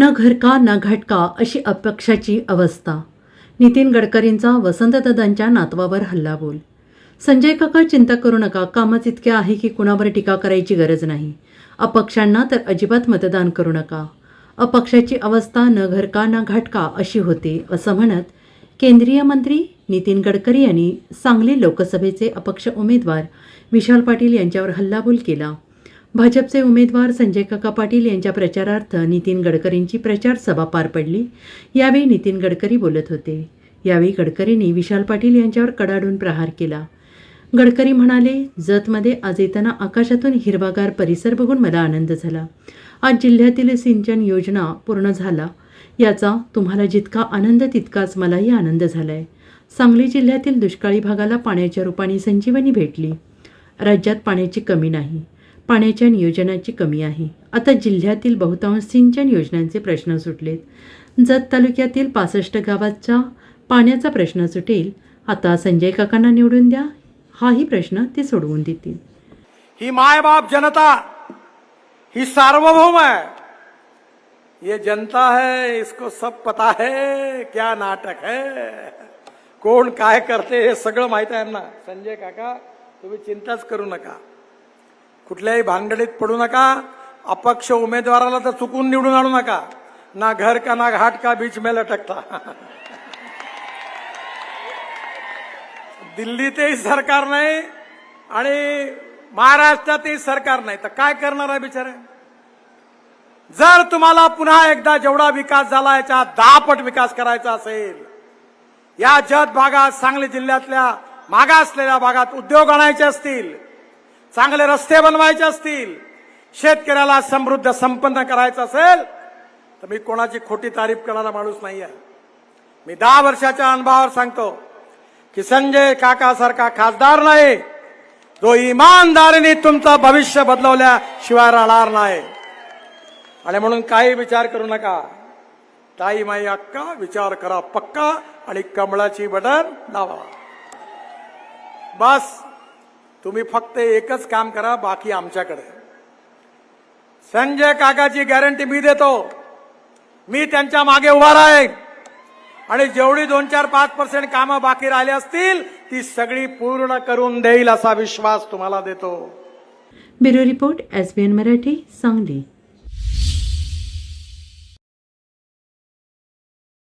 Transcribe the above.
न घरका न घटका अशी अपक्षाची अवस्था. नितीन गडकरींचा वसंतदादांच्या नातवावर हल्लाबोल. संजय काका चिंता करू नका कामच इतके आहे की कुणावर टीका करायची गरज नाही. अपक्षांना तर अजिबात मतदान करू नका. अपक्षाची अवस्था न घरका न घाटका अशी होते असं म्हणत केंद्रीय मंत्री नितीन गडकरी यांनी सांगली लोकसभेचे अपक्ष उमेदवार विशाल पाटील यांच्यावर हल्लाबोल केला. भाजपचे उमेदवार संजय काका पाटील यांच्या प्रचारार्थ नितीन गडकरींची प्रचार सभा पार पडली. यावेळी नितीन गडकरी बोलत होते. यावेळी गडकरींनी विशाल पाटील यांच्यावर कडाडून प्रहार केला. गडकरी म्हणाले जतमध्ये आज येताना आकाशातून हिरवागार परिसर बघून मला आनंद झाला. आज जिल्ह्यातील सिंचन योजना पूर्ण झाला. याचा तुम्हाला जितका आनंद तितकाच मलाही आनंद झाला आहे सांगली जिल्ह्यातील दुष्काळी भागाला पाण्याच्या रूपाने संजीवनी भेटली. राज्यात पाण्याची कमी नाही. पाण्याच्या नियोजनाची कमी आहे. आता जिल्ह्यातील बहुतांश सिंचन योजनांचे प्रश्न सुटलेत. जत तालुक्यातील पासष्ट गावाचा पाण्याचा प्रश्न सुटेल. आता संजय काकांना निवडून द्या. हाही प्रश्न ते सोडवून देतील. ही माय बाप जनता ही सार्वभौम है ये जनता है इसको सब पता है क्या नाटक है. कोण काय करते हे सगळं माहीत आहे ना? संजय काका तुम्ही चिंताच करू नका. कुठल्याही भानगडीत पडू नका. अपक्ष उमेदवाराला तर चुकून निवडून आणू नका. ना घर का ना घाट का बीच में लटकता. दिल्लीतही सरकार नाही आणि महाराष्ट्रातही सरकार नाही. तर काय करणार आहे बिचारे? जर तुम्हाला पुन्हा एकदा जेवढा विकास झाला याच्या दहापट विकास करायचा असेल या जत भागात सांगली जिल्ह्यातल्या मागासलेल्या भागात उद्योग आणायचे असतील चांगले रस्ते बनवायचे असतील शेतकऱ्याला समृद्ध संपन्न करायचं असेल तर मी कोणाची खोटी तारीफ करणारा माणूस नाही आहे मी दहा वर्षाच्या अनुभवावर सांगतो की संजय काकासारखा खासदार नाही जो इमानदारीने तुमचं भविष्य बदलवल्याशिवाय राहणार नाही. आणि म्हणून काही विचार करू नका. ताई माई अक्का विचार करा पक्का आणि कमळाची बटन लावा. बस. तुम्ही फक्त एकच काम करा बाकी आमच्याकडे. संजय काकाची गॅरंटी मी देतो. मी त्यांच्या मागे उभा राहीन. आणि जेवढी दोन चार पाच पर्सेंट कामं बाकी राहिली असतील ती सगळी पूर्ण करून देईल असा विश्वास तुम्हाला देतो. Bureau report S N Marathi Sangli.